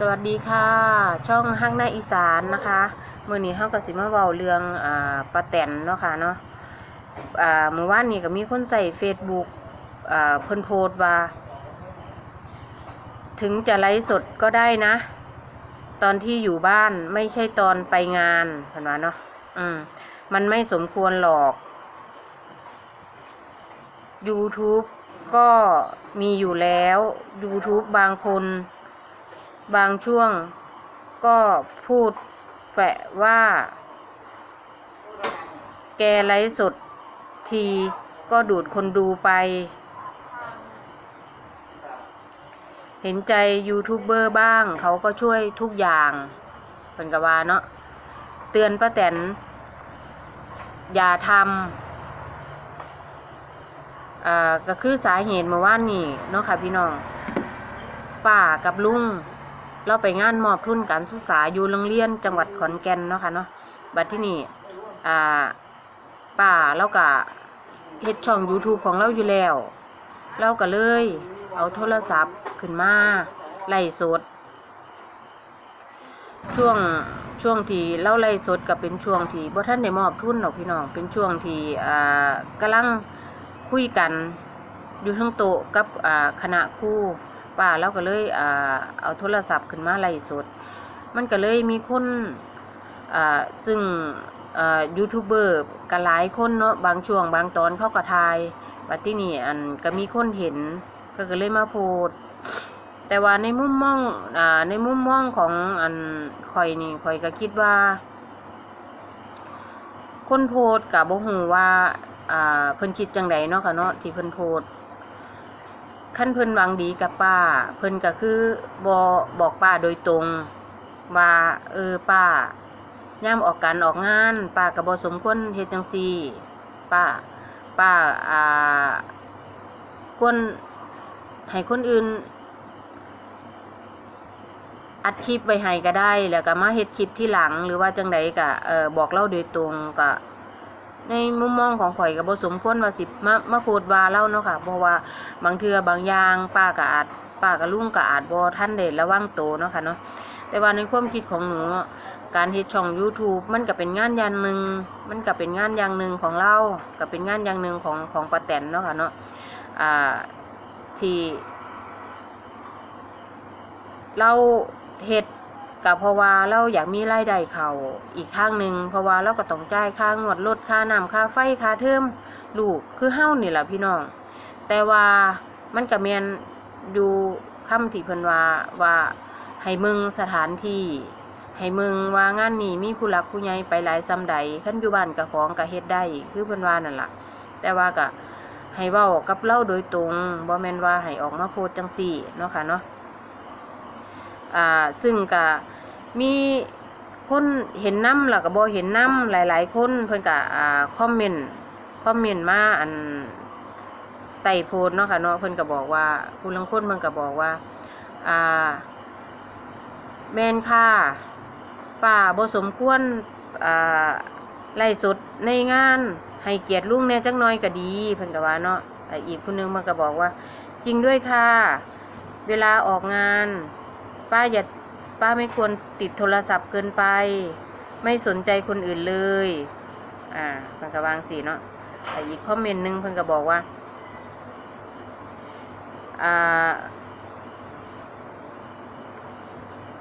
สวัสดีค่ะ ช่องห้างหน้าอีสานนะคะมื่อนี้เฮาก็สิมาเว้าเรื่องอ่าป้าแตนเนาะค่ะเนาะอ่าเมื่อวานนี้ก็มีคนใส่ Facebook อ่าเพิ่นโพสต์ว่า ถึงจะไลฟ์สดก็ได้นะ ตอนที่อยู่บ้านไม่ใช่ตอนไปงานเพิ่นว่าเนาะอืมมันไม่สมควรหรอก YouTube ก็มีอยู่แล้ว YouTube บางคน บางช่วงก็พูดแฝะว่า แกไลฟ์สดทีก็ดูดคนดูไป เห็นใจยูทูบเบอร์บ้าง เขาก็ช่วยทุกอย่างเป็นกวาเนาะเตือนป้าแตน อย่าทำอ่าก็คือสาเหตุเมื่อวานนี้เนาะค่ะพี่น้องป้ากับลุง เราไปงานมอบทุนการศึกษาอยู่โรงเรียนจังหวัดขอนแก่นเนาะค่ะเนาะบัดที่นี่อ่าป้าเราก็เฮ็ดช่อง YouTube ของเราอยู่แล้ว เราก็เลย เอาโทรศัพท์ขึ้นมาไล่สด ช่วงช่วงที่เราไล่สดก็เป็นช่วงที่บ่ท่านได้มอบทุนหรอกพี่น้อง เป็นช่วงที่อ่ากำลังคุยกันอยู่ทั้งโต๊ะกับอ่าคณะครู ป้าเราก็เลยอ่าเอาโทรศัพท์ขึ้นมาไล่สด มันก็เลยมีคนอ่าซึ่งอ่ายูทูบเบอร์ก็หลายคนเนาะบางช่วงบางตอนเขาก็ทายบัดที่นี่อันก็มีคนเห็นก็ก็เลยมาโพสแต่ว่าในมุมมองอ่าในมุมมองของอันข่อยนี่ข่อยก็คิดว่า คนโพสกับบ่ฮู้ว่าอ่าเพิ่นคิดจังใดเนาะค่ะเนาะที่เพิ่นโพส ขั้นเพิ่นวังดีกับป้า เพิ่นก็คือบ่บอกป้าโดยตรง ว่า เออป้าย่ามออกการออกงานป้าก็บ่สมควรเฮ็ดจังซี่ป้าป้าอ่าควรให้คนอื่น อัดคลิปไว้ให้ก็ได้ แล้วก็มาเฮ็ดคลิปที่หลังหรือว่าจังใดก็เออบอกเล่าโดยตรงก็ ในมุมมองของข่อยก็บ่สมควรว่าสิมามาโพดว่าเล่าเนาะค่ะ เพราะว่าบางเทือบางอย่างป้าก็อาจป้ากับลุงก็อาจบ่ทันได้ระวังโตเนาะค่ะเนาะแต่ว่าในความคิดของหนูการเฮ็ดช่อง YouTube มันก็เป็นงานอย่างหนึ่งมันก็เป็นงานอย่างหนึ่งของเราก็เป็นงานอย่างหนึ่งของของป้าแตนเนาะค่ะเนาะอ่าที่เราเฮ็ด กับเพราะว่าเราอยากมีรายได้เขาอีกทางหนึ่งเพราะว่าเราก็ต้องจ่ายค่างวดรถค่าน้ำค่าไฟค่าเทอมลูกคือเฮ้านี่แหละพี่น้อง แต่ว่ามันก็แมนอยู่คำที่เพิ่นว่าว่าให้มึงสถานที่ ให้มึงว่างานนี้มีผู้หลักผู้ใหญ่ไปหลายซำใดคันอยู่บ้านกับของก็เฮ็ดได้คือเพิ่นว่านั่นล่ะ แต่ว่าก็ให้เว้ากับเราโดยตรงบ่แม่นว่าให้ออกมาโพสจังซี่เนาะค่ะเนาะอ่าซึ่งก็ มีคนเห็นน้ำแล้วก็บ่เห็นน้ำหลาย ๆ คนเพิ่นก็อ่าคอมเมนต์คอมเมนต์มาอันไต่โพสต์เนาะค่ะเนาะเพิ่นก็บอกว่าผู้ลางคนเพิ่นก็บอกว่า อ่า แม่นค่ะป้าบ่สมควรอ่าไล่สดในงาน ให้เกียรติลุงแน่จักหน่อยก็ดีเพิ่นก็ว่าเนาะอ,อีกผู้หนึงมันก็บอกว่า จริงด้วยค่ะ เวลาออกงาน ป้าอย่า ป้าไม่ควรติดโทรศัพท์เกินไป ไม่สนใจคนอื่นเลย อ่าเพิ่นก็วางสีเนาะแต่อีกคอมเมนต์หนึงเพิ่นก็บอกว่า อ่า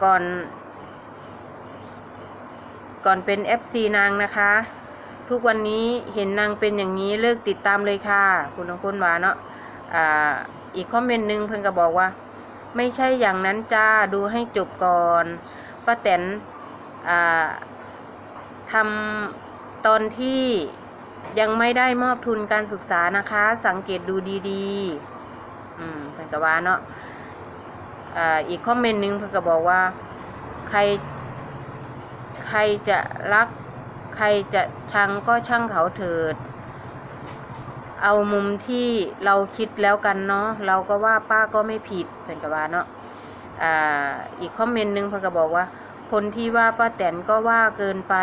ก่อน ก่อนเป็น FC นางนะคะ ทุกวันนี้เห็นนางเป็นอย่างนี้เลิกติดตามเลยค่ะ คุณทั้งคุณวาเนาะ อ่า อีกคอมเมนต์หนึ่งเพิ่นก็บอกว่า ไม่ใช่อย่างนั้นจ้าดูให้จบก่อนป้าแตนทำตอนที่ยังไม่ได้มอบทุนการศึกษานะคะ สังเกตดูดีๆ อืมเพิ่นกว่าเนาะอีกคอมเมนต์หนึ่งเพิ่นก็บอกว่า ใคร ใครจะรัก ใครจะชังก็ช่างเขาเถิด เอามุมที่เราคิดแล้วกันเนาะเราก็ว่าป้าก็ไม่ผิดเพิ่อนก็ว่าเนาะอ่าอีกคอมเมนต์หนึงเพิ่อนก็บอกว่า คนที่ว่าป้าแตนก็ว่าเกินไป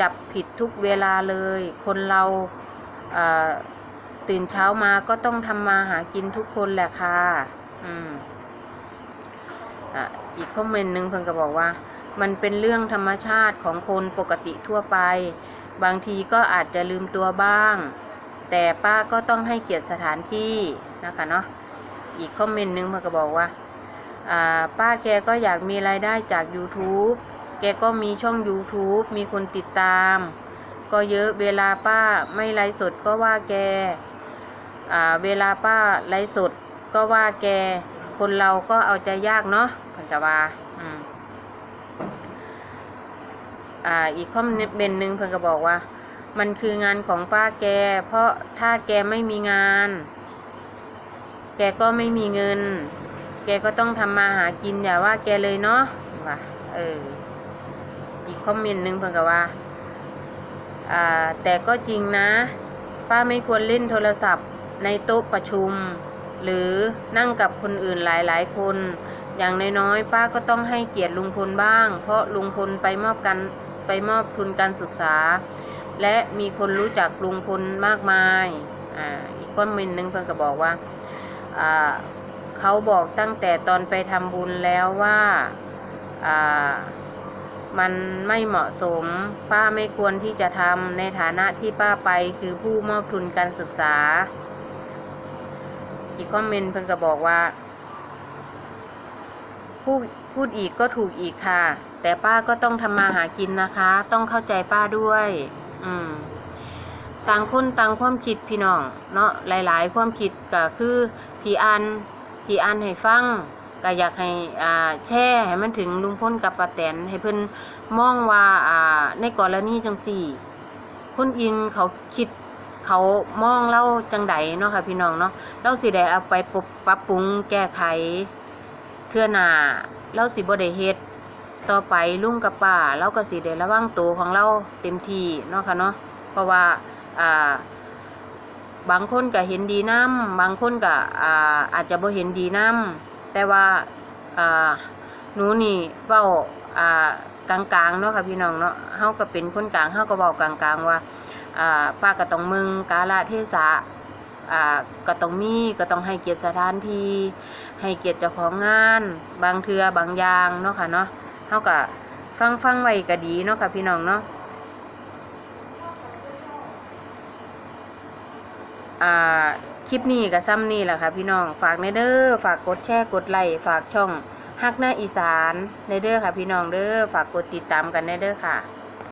จับผิดทุกเวลาเลย คนเราอ่าตื่นเช้ามาก็ต้องทำมาหากินทุกคนแหละค่ะอืมอะอีกคอมเมนต์หนึ่งเพิ่อนก็บอกว่า มันเป็นเรื่องธรรมชาติของคนปกติทั่วไป บางทีก็อาจจะลืมตัวบ้าง แต่ป้าก็ต้องให้เกียรติสถานที่นะคะเนาะอีกคอมเมนต์หนึ่งเพิ่นก็บอกว่าป้าแกก็อยากมีรายได้จาก YouTube แกก็มีช่อง YouTube มีคนติดตาม ก็เยอะเวลาป้าไม่ไลฟ์สดก็ว่าแกเวลาป้าไลฟ์สดก็ว่าแกคนเราก็เอาใจยากเนาะเพิ่นก็ว่าอ,อีกคอมเมนหนึ่งเพิ่นก็บอกว่า มันคืองานของป้าแก เพราะถ้าแกไม่มีงาน แกก็ไม่มีเงิน แกก็ต้องทำมาหากินอย่าว่าแกเลยเนาะว่าเออ อีกคอมเมนต์หนึ่งเพิ่นก็ว่า อ่า แต่ก็จริงนะ ป้าไม่ควรเล่นโทรศัพท์ในโต๊ะประชุม หรือนั่งกับคนอื่นหลายๆ คน อย่างน้อยๆ ป้าก็ต้องให้เกียรติลุงพลบ้าง เพราะลุงพลไปมอบกันไปมอบทุนการศึกษา และมีคนรู้จักลุงพลมากมายอ่าอีกคนเมนต์หนึ่งเพิ่อนก็บอกว่าอ่าเขาบอกตั้งแต่ตอนไปทำบุญแล้วว่าอ่ามันไม่เหมาะสม ป้าไม่ควรที่จะทำในฐานะที่ป้าไปคือผู้มอบทุนการศึกษา อีกคอมเมนต์เพิ่นก็บอกว่าพูดพูดอีกก็ถูกอีกค่ะ แต่ป้าก็ต้องทำมาหากินนะคะ ต้องเข้าใจป้าด้วย อืมต่างคนต่างความคิดพี่น้องเนาะหลาย ๆ ความคิดก็คือที่อ่านที่อ่านให้ฟังก็อยากให้อ่าแช่ให้มันถึงลุงพลกับป้าแตนให้เพิ่นมองว่าอ่าในกรณีจังสี่ คนอินเขาคิดเขามองเล่าจังใดเนาะค่ะพี่น้องเนาะเราสิได้เอาไปปรับปรุงแก้ไขเทื่อหน้าเราสิบ่ได้เฮ็ด ต่อไปลุงกับป้าเราก็สิได้ระวังตัวของเราเต็มที่เนาะค่ะเนาะเพราะว่าอ่าบางคนก็เห็นดีน้ำบางคนก็อ่าอาจจะบ่เห็นดีน้ำแต่ว่าอ่าหนูนี่เว้าอ่ากลางๆเนาะค่ะพี่น้องเนาะเฮาก็เป็นคนกลางเฮาก็เว้ากลางๆว่าอ่าป้าก็ต้องมึงกาลเทศะอ่าก็ต้องมีก็ต้องให้เกียรติสถานที่ให้เกียรติเจ้าของงาน บางเทือบางอย่างเนาะค่ะเนาะ เฮาก็ฟังฟังไว้ก็ดีเนาะค่ะพี่น้องเนาะอ่าคลิปนี้กับซ้ำนี่แหละค่ะพี่น้องฝากในเด้อฝากกดแชร์กดไลค์ฝากช่องฮักหน้าอีสานในเด้อค่ะพี่น้องเด้อฝากกดติดตามกันในเด้อค่ะ